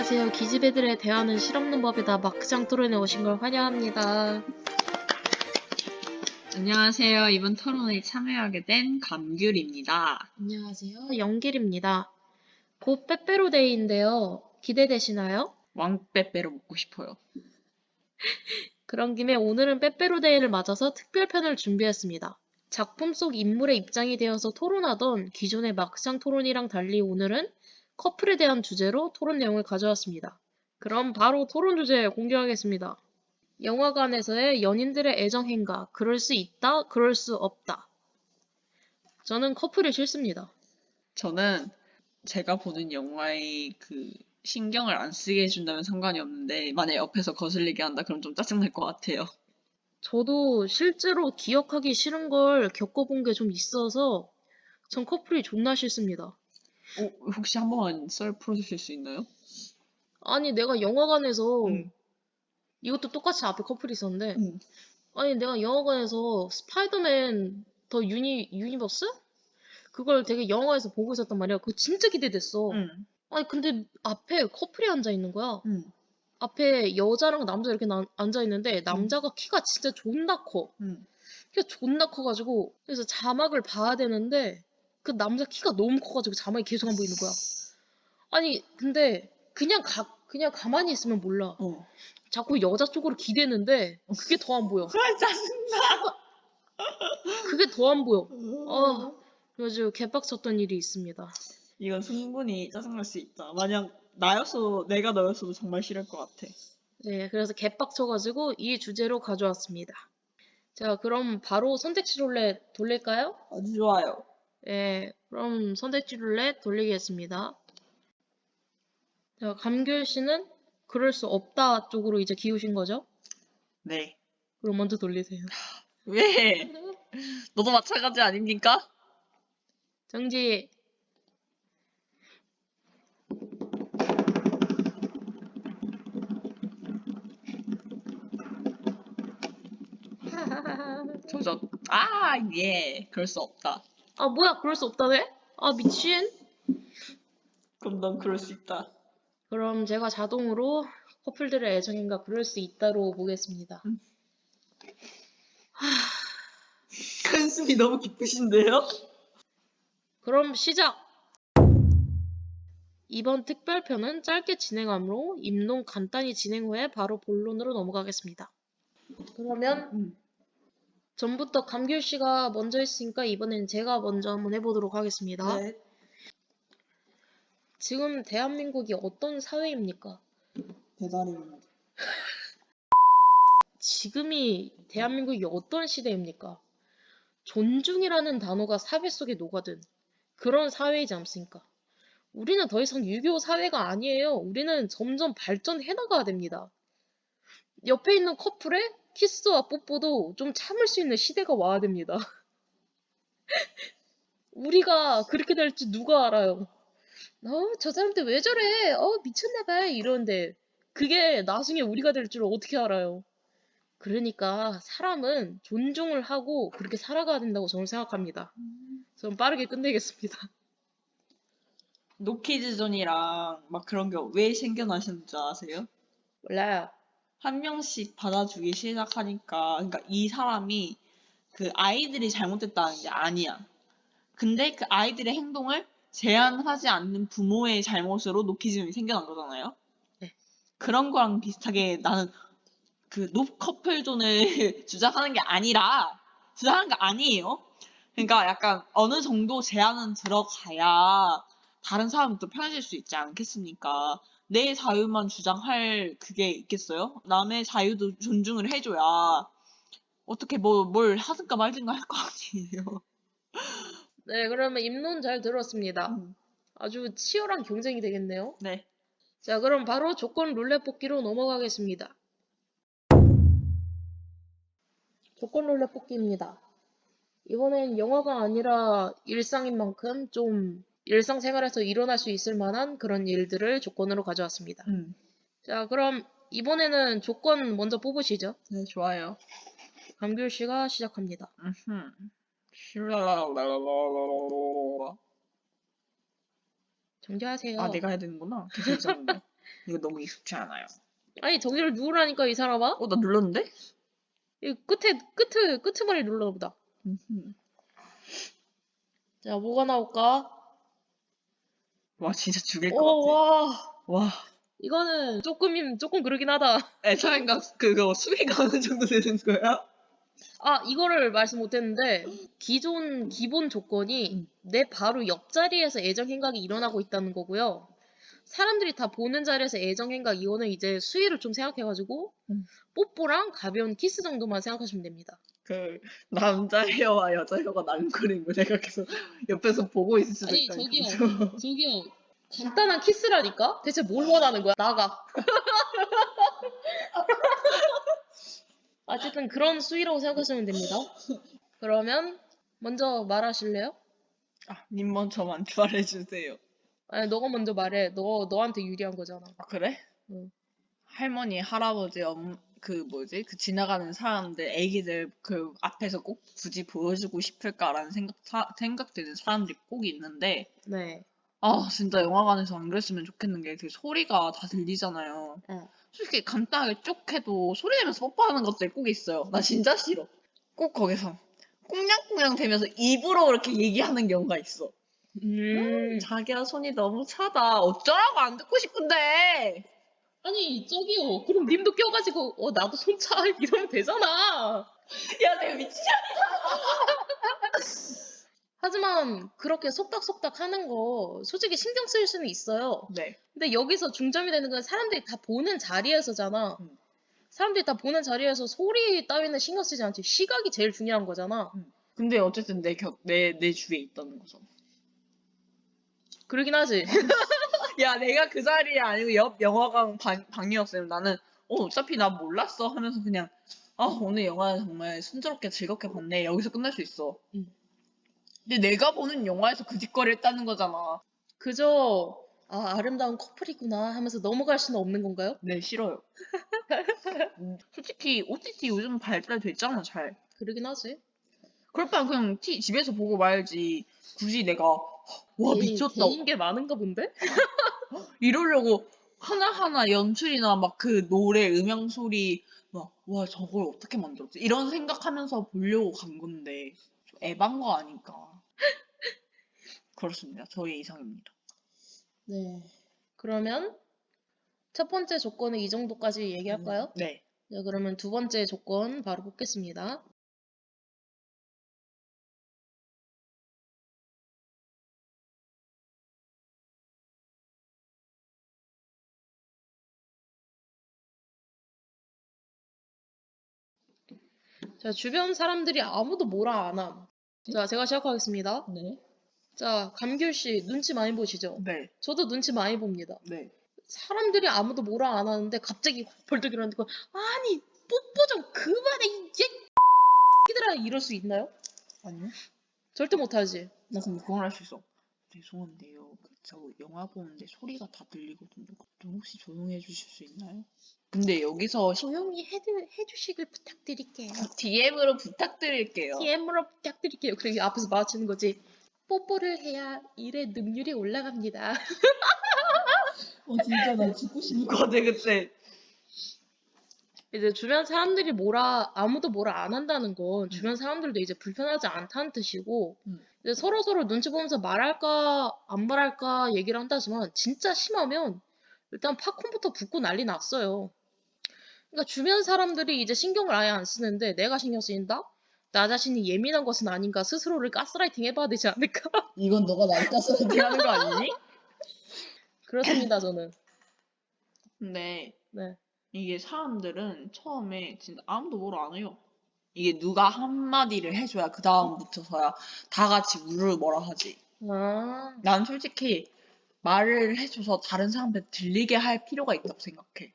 안녕하세요. 기집애들에 대하는 실없는 법에다 마크장 토론에 오신 걸 환영합니다. 안녕하세요. 이번 토론에 참여하게 된 감귤입니다. 안녕하세요. 영길입니다. 곧 빼빼로데이인데요. 기대되시나요? 왕빼빼로 먹고 싶어요. 그런 김에 오늘은 빼빼로데이를 맞아서 특별편을 준비했습니다. 작품 속 인물의 입장이 되어서 토론하던 기존의 막상 토론이랑 달리 오늘은 커플에 대한 주제로 토론 내용을 가져왔습니다. 그럼 바로 토론 주제 공개하겠습니다. 영화관에서의 연인들의 애정 행가, 그럴 수 있다, 그럴 수 없다. 저는 커플이 싫습니다. 저는 제가 보는 영화의 그 신경을 안 쓰게 해준다면 상관이 없는데 만약 옆에서 거슬리게 한다 그럼 좀 짜증날 것 같아요. 저도 실제로 기억하기 싫은 걸 겪어본 게 좀 있어서 전 커플이 존나 싫습니다. 어, 혹시 한 번만 썰 풀어주실 수 있나요? 아니 내가 영화관에서 응. 이것도 똑같이 앞에 커플이 있었는데 응. 아니 내가 영화관에서 스파이더맨 더 유니 유니버스 그걸 되게 영화에서 보고 있었단 말이야. 그거 진짜 기대됐어. 응. 아니 근데 앞에 커플이 앉아 있는 거야. 응. 앞에 여자랑 남자 이렇게 나- 앉아 있는데 남자가 키가 진짜 존나 커. 응. 키가 존나 커가지고 그래서 자막을 봐야 되는데 그 남자 키가 너무 커가지고 자막이 계속 안 보이는 거야. 아니 근데 그냥 가 그냥 가만히 있으면 몰라. 어. 자꾸 여자 쪽으로 기대는데 그게 더 안 보여. 그래 짜증나. 그게 더 안 보여. 아, 그래가지고 개빡쳤던 일이 있습니다. 이건 충분히 짜증날 수 있다. 만약 나였어 내가 너였어도 정말 싫을 것 같아. 네, 그래서 개빡쳐가지고 이 주제로 가져왔습니다. 자, 그럼 바로 선택지 룰렛 돌릴까요? 아주 좋아요. 네, 그럼 선택지 룰렛 돌리겠습니다. 자, 감귤 씨는 그럴 수 없다 쪽으로 이제 기우신 거죠? 네. 그럼 먼저 돌리세요. 왜? 너도 마찬가지 아닙니까? 정지. 조적. 아, 예. 그럴 수 없다. 아, 뭐야, 그럴 수 없다네? 아, 미친. 그럼 넌 그럴 수 있다. 그럼 제가 자동으로 커플들의 애정인가 그럴 수 있다로 보겠습니다. 한숨이 너무 기쁘신데요? 그럼 시작! 이번 특별편은 짧게 진행하므로 입론 간단히 진행 후에 바로 본론으로 넘어가겠습니다. 그러면 음. 전부터 감귤 씨가 먼저 했으니까 이번엔 제가 먼저 한번 해보도록 하겠습니다. 네. 지금 대한민국이 어떤 사회입니까? 배달입니다. 지금이 대한민국이 어떤 시대입니까? 존중이라는 단어가 사회 속에 녹아든 그런 사회이지 않습니까? 우리는 더 이상 유교 사회가 아니에요. 우리는 점점 발전해 나가야 됩니다. 옆에 있는 커플의 키스와 뽀뽀도 좀 참을 수 있는 시대가 와야 됩니다. 우리가 그렇게 될지 누가 알아요? 어, 저 사람들 왜 저래? 어, 미쳤나봐. 이러는데 그게 나중에 우리가 될 줄 어떻게 알아요? 그러니까 사람은 존중을 하고 그렇게 살아가야 된다고 저는 생각합니다. 저는 빠르게 끝내겠습니다. 노키즈존이랑 막 그런 게 왜 생겨나셨는지 아세요? 몰라요. 한 명씩 받아주기 시작하니까, 그러니까 이 사람이 그 아이들이 잘못했다는 게 아니야. 근데 그 아이들의 행동을 제한하지 않는 부모의 잘못으로 노키즘이 생겨난 거잖아요. 네. 그런 거랑 비슷하게 나는 그 노커플존을 주장하는 게 아니라 주장하는 게 아니에요. 그러니까 약간 어느 정도 제한은 들어가야 다른 사람도 편해질 수 있지 않겠습니까? 내 자유만 주장할 그게 있겠어요? 남의 자유도 존중을 해줘야 어떻게 뭐 뭘 하든가 말든가 할 거 아니에요. 네, 그러면 입론 잘 들었습니다. 음. 아주 치열한 경쟁이 되겠네요. 네. 자, 그럼 바로 조건 룰렛 뽑기로 넘어가겠습니다. 조건 룰렛 뽑기입니다. 이번엔 영화가 아니라 일상인 만큼 좀 일상생활에서 일어날 수 있을 만한 그런 일들을 조건으로 가져왔습니다. 음. 자, 그럼 이번에는 조건 먼저 뽑으시죠. 네, 좋아요. 감귤 씨가 시작합니다. 음흠. 슈랄랄랄랄랄랄랄랄. 정지하세요. 아, 내가 해야 되는구나. 계속. 이거 너무 익숙치 않아요. 아니 저기를 누르라니까 이 사람아. 어, 나 눌렀는데? 이 끝에 끝에 끝머리 눌러나 보다. 음흠. 자 뭐가 나올까? 와, 진짜 죽일 것 오 같아. 와. 와. 이거는 조금 조금 그러긴 하다. 애처인가 그거 수위가 어느 정도 되는 거야? 아 이거를 말씀 못했는데 기존 기본 조건이 음. 내 바로 옆자리에서 애정 행각이 일어나고 있다는 거고요. 사람들이 다 보는 자리에서 애정 행각 이거는 이제 수위를 좀 생각해가지고 음. 뽀뽀랑 가벼운 키스 정도만 생각하시면 됩니다. 그 남자 헤어와 여자 헤어가 거 내가 계속 옆에서 보고 있을 수도 아니 있다. 저기요 저기요 간단한 키스라니까 대체 뭘 원하는 거야 나가 어쨌든 그런 수위라고 생각하시면 됩니다 그러면 먼저 말하실래요? 아, 님 먼저 만발해 주세요. 아니 너가 먼저 말해 너 너한테 유리한 거잖아 아, 그래? 응. 할머니, 할아버지, 엄, 그 뭐지? 그 지나가는 사람들, 애기들 그 앞에서 꼭 굳이 보여주고 싶을까라는 생각, 사, 생각되는 사람들이 꼭 있는데, 네 아, 진짜 영화관에서 안 그랬으면 좋겠는 게 그 소리가 다 들리잖아요. 어. 솔직히 간단하게 쭉 해도 소리 내면서 뽀뽀하는 것들이 꼭 있어요. 나 진짜 싫어. 꼭 거기서 꽁냥꽁냥 대면서 입으로 이렇게 얘기하는 경우가 있어. 음. 자기야 손이 너무 차다. 어쩌라고 안 듣고 싶은데. 아니 저기요 그럼 님도 껴가지고 어 나도 손차 이러면 되잖아 야 내가 미치지 하지만 그렇게 속닥속닥 하는 거 솔직히 신경 쓰일 수는 있어요 네. 근데 여기서 중점이 되는 건 사람들이 다 보는 자리에서잖아. 음. 사람들이 다 보는 자리에서 소리 따위는 신경 쓰지 않지. 시각이 제일 중요한 거잖아. 근데 어쨌든 내 곁, 내, 내 주위에 있다는 거잖아. 그러긴 하지. 야, 내가 그 자리에 아니고 옆 영화관 방, 방이었으면 나는, 어, 어차피 나 몰랐어 하면서 그냥, 아, 오늘 영화 정말 순조롭게 즐겁게 봤네. 여기서 끝날 수 있어. 음. 근데 내가 보는 영화에서 그 짓거리 했다는 거잖아. 그저 아 아름다운 커플이구나 하면서 넘어갈 수는 없는 건가요? 네, 싫어요. 음, 솔직히 OTT 요즘 발달됐잖아, 잘. 그러긴 하지. 그럴 바엔 그냥 티, 집에서 보고 말지. 굳이 내가, 와, 개인- 미쳤다. 개인 게 많은가 본데? 이러려고 하나하나 연출이나 막 그 노래, 음향 소리, 막, 와, 저걸 어떻게 만들었지? 이런 생각하면서 보려고 간 건데, 좀 에반 거 아닐까. 그렇습니다. 저의 이상입니다. 네. 그러면 첫 번째 조건은 이 정도까지 얘기할까요? 네. 네, 그러면 두 번째 조건 바로 뽑겠습니다. 자, 주변 사람들이 아무도 뭐라 안 함. 자, 제가 시작하겠습니다. 네. 자, 감귤 씨 눈치 많이 보시죠? 네. 저도 눈치 많이 봅니다. 네. 사람들이 아무도 뭐라 안 하는데 갑자기 확 벌떡 일어나고 아니 뽀뽀 좀 그만해 이게 이들아 이럴 수 있나요? 아니요? 절대 못하지. 나 근데 그건 할 수 있어. 죄송한데요. 그저 영화 보는데 소리가 다 들리거든요. 좀 혹시 조용히 해주실 수 있나요? 근데 여기서 조용히 해, 해주시길 부탁드릴게요. DM으로 부탁드릴게요. DM으로 부탁드릴게요. 그리고 앞에서 마주치는 거지. 뽀뽀를 해야 일의 능률이 올라갑니다. 어, 진짜 나 죽고 싶을 것 같아, 그때. 이제 주변 사람들이 뭐라 아무도 뭐라 안 한다는 건 주변 사람들도 이제 불편하지 않다는 뜻이고 음. 이제 서로 서로 눈치 보면서 말할까 안 말할까 얘기를 한다지만 진짜 심하면 일단 팝콘부터 붓고 난리 났어요. 그러니까 주변 사람들이 이제 신경을 아예 안 쓰는데 내가 신경 쓰인다? 나 자신이 예민한 것은 아닌가 스스로를 가스라이팅 해봐야 되지 않을까? 이건 너가 나를 따스하게 하는 거 아니니? 그렇습니다 저는. 근데 네. 이게 사람들은 처음에 진짜 아무도 뭐라 안 해요. 이게 누가 한마디를 해줘야 그 다음부터서야 다 같이 물을 뭐라 하지. 아 난 솔직히 말을 해줘서 다른 사람들 들리게 할 필요가 있다고 생각해.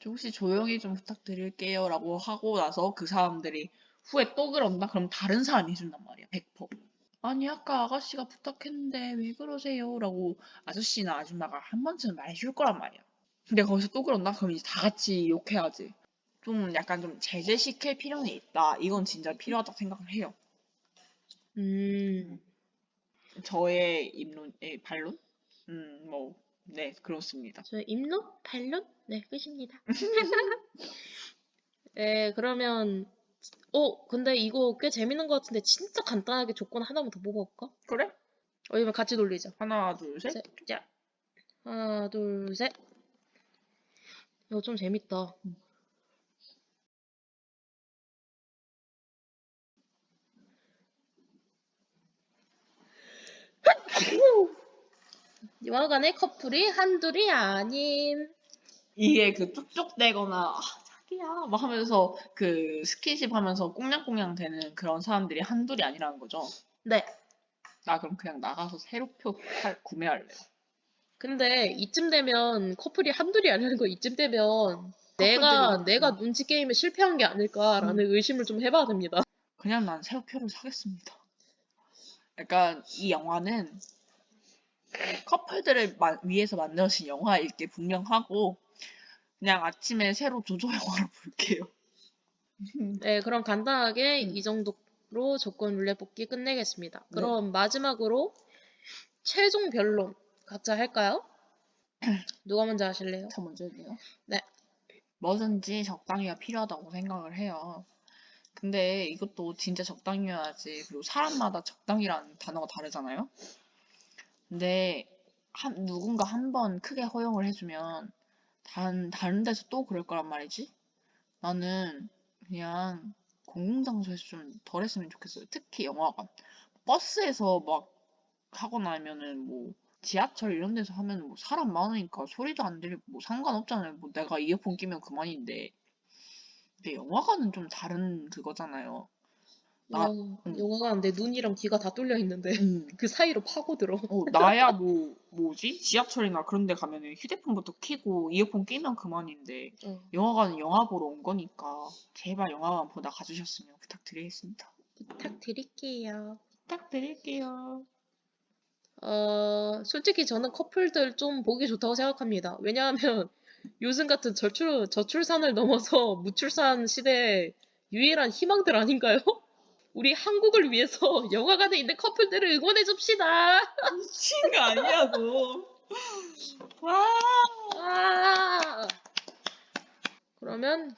저 혹시 조용히 좀 부탁드릴게요 라고 하고 나서 그 사람들이 후에 또 그런다? 그럼 다른 사람이 해준단 말이야, 100%. 아니, 아까 아가씨가 부탁했는데 왜 그러세요? 라고 아저씨나 아줌마가 한 번쯤은 말해줄 거란 말이야. 근데 거기서 또 그런다? 그럼 이제 다 같이 욕해야지. 좀 약간 좀 제재시킬 필요는 있다. 이건 진짜 필요하다고 생각을 해요. 음. 저의 입론, 예, 반론? 음, 뭐, 네. 네, 그렇습니다. 저의 입론? 반론? 네, 끝입니다. 네, 그러면 어, 근데 이거 꽤 재밌는 것 같은데 진짜 간단하게 조건 하나만 더 뽑아볼까? 그래? 어, 이러면 같이 돌리자. 하나, 둘, 셋. 셋, 자. 하나, 둘, 셋. 이거 좀 재밌다. 영화관의 커플이 한둘이 아님. 이게 그 쭉쭉대거나 아, 자기야 막 하면서 그 스킨십 하면서 꽁냥꽁냥 되는 그런 사람들이 한둘이 아니라는 거죠. 네. 나 그럼 그냥 나가서 새로표 팔- 구매할래. 근데 이쯤 되면 커플이 한둘이 아니라는 거 이쯤 되면 내가 커플들이- 내가 눈치 게임에 실패한 게 아닐까라는 의심을 좀 해봐야 됩니다. 그냥 난 새우표를 사겠습니다. 약간 이 영화는 커플들을 마- 위해서 만들어진 영화일 게 분명하고 그냥 아침에 새로 조조 영화로 볼게요. 네, 그럼 간단하게 음. 이 정도로 조건 룰렛 뽑기 끝내겠습니다. 그럼 마지막으로 최종 변론 각자 할까요? 누가 먼저 하실래요? 저 먼저 해도요? 네. 뭐든지 적당히가 필요하다고 생각을 해요. 근데 이것도 진짜 적당히여야지. 그리고 사람마다 적당이라는 단어가 다르잖아요. 근데 한, 누군가 한 번 크게 허용을 해주면 다른, 다른 데서 또 그럴 거란 말이지. 나는 그냥 공공장소에서 좀 덜 했으면 좋겠어요. 특히 영화관. 버스에서 막 하거나 하면은 뭐 지하철 이런 데서 하면 뭐 사람 많으니까 소리도 안 들리고 뭐 상관없잖아요. 뭐 내가 이어폰 끼면 그만인데. 근데 영화관은 좀 다른 그거잖아요. 나- 영- 영화관 내 눈이랑 귀가 다 뚫려 있는데 음. 그 사이로 파고들어. 어, 나야 뭐 뭐지? 지하철이나 그런 데 가면은 휴대폰부터 켜고 이어폰 끼면 그만인데 어, 영화관은 영화 보러 온 거니까 제발 영화관 보다 가주셨으면 부탁드리겠습니다. 부탁드릴게요. 부탁드릴게요. 어, 솔직히 저는 커플들 좀 보기 좋다고 생각합니다. 왜냐하면 요즘 같은 저출, 저출산을 넘어서 무출산 시대의 유일한 희망들 아닌가요? 우리 한국을 위해서 영화관에 있는 커플들을 응원해 줍시다. 미친 거 아니냐고. 와. 아! 그러면